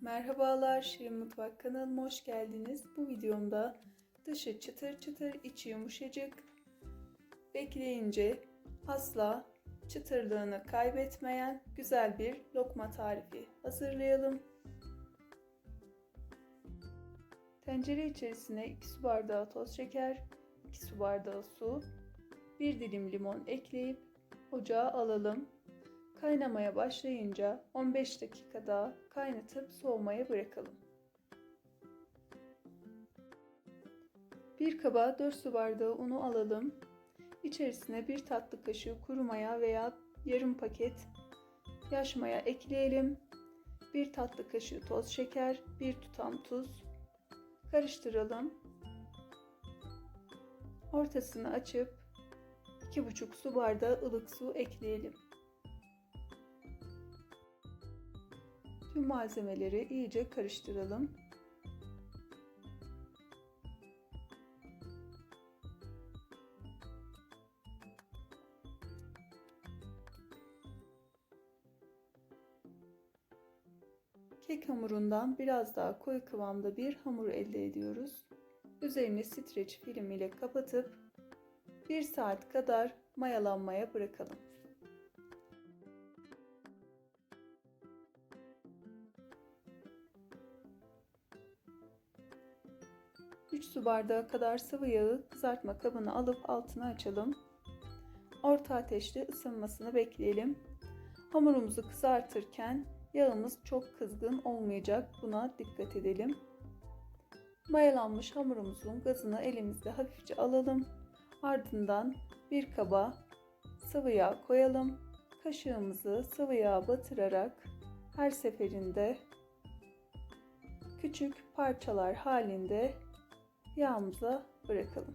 Merhabalar Şirin Mutfak kanalıma hoş geldiniz. Bu videomda dışı çıtır çıtır içi yumuşacık bekleyince asla çıtırlığını kaybetmeyen güzel bir lokma tarifi hazırlayalım. Tencere içerisine 2 su bardağı toz şeker, 2 su bardağı su, 1 dilim limon ekleyip ocağa alalım. Kaynamaya başlayınca 15 dakika daha kaynatıp soğumaya bırakalım. Bir kaba 4 su bardağı unu alalım. İçerisine bir tatlı kaşığı kuru maya veya yarım paket yaş maya ekleyelim. Bir tatlı kaşığı toz şeker, bir tutam tuz. Karıştıralım. Ortasını açıp 2,5 su bardağı ılık su ekleyelim. Tüm malzemeleri iyice karıştıralım. Kek hamurundan biraz daha koyu kıvamda bir hamur elde ediyoruz. Üzerini streç film ile kapatıp 1 saat kadar mayalanmaya bırakalım. 3 su bardağı kadar sıvı yağı kızartma kabına alıp altını açalım. Orta ateşte ısınmasını bekleyelim. Hamurumuzu kızartırken yağımız çok kızgın olmayacak. Buna dikkat edelim. Mayalanmış hamurumuzun gazını elimizde hafifçe alalım. Ardından bir kaba sıvı yağ koyalım. Kaşığımızı sıvı yağa batırarak her seferinde küçük parçalar halinde yağımıza bırakalım.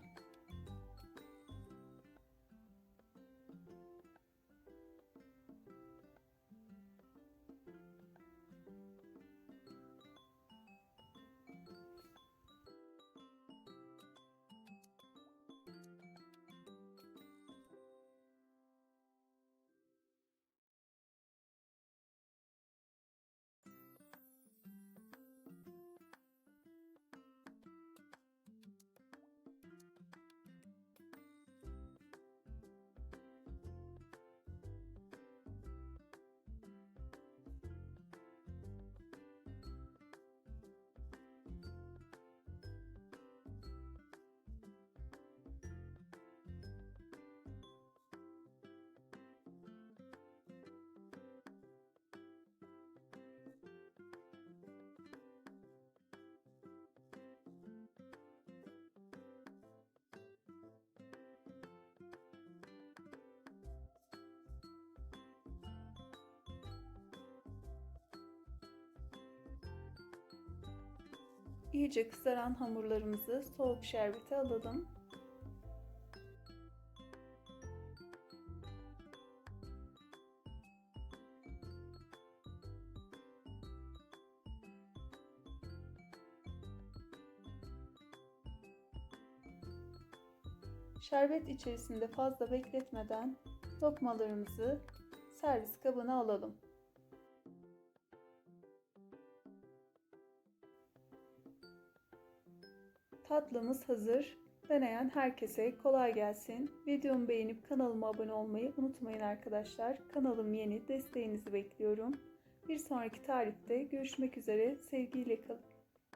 İyice kızaran hamurlarımızı soğuk şerbete alalım. Şerbet içerisinde fazla bekletmeden lokmalarımızı servis kabına alalım. Tatlımız hazır. Deneyen herkese kolay gelsin. Videomu beğenip kanalıma abone olmayı unutmayın arkadaşlar. Kanalım yeni, desteğinizi bekliyorum. Bir sonraki tarifte görüşmek üzere. Sevgiyle kalın.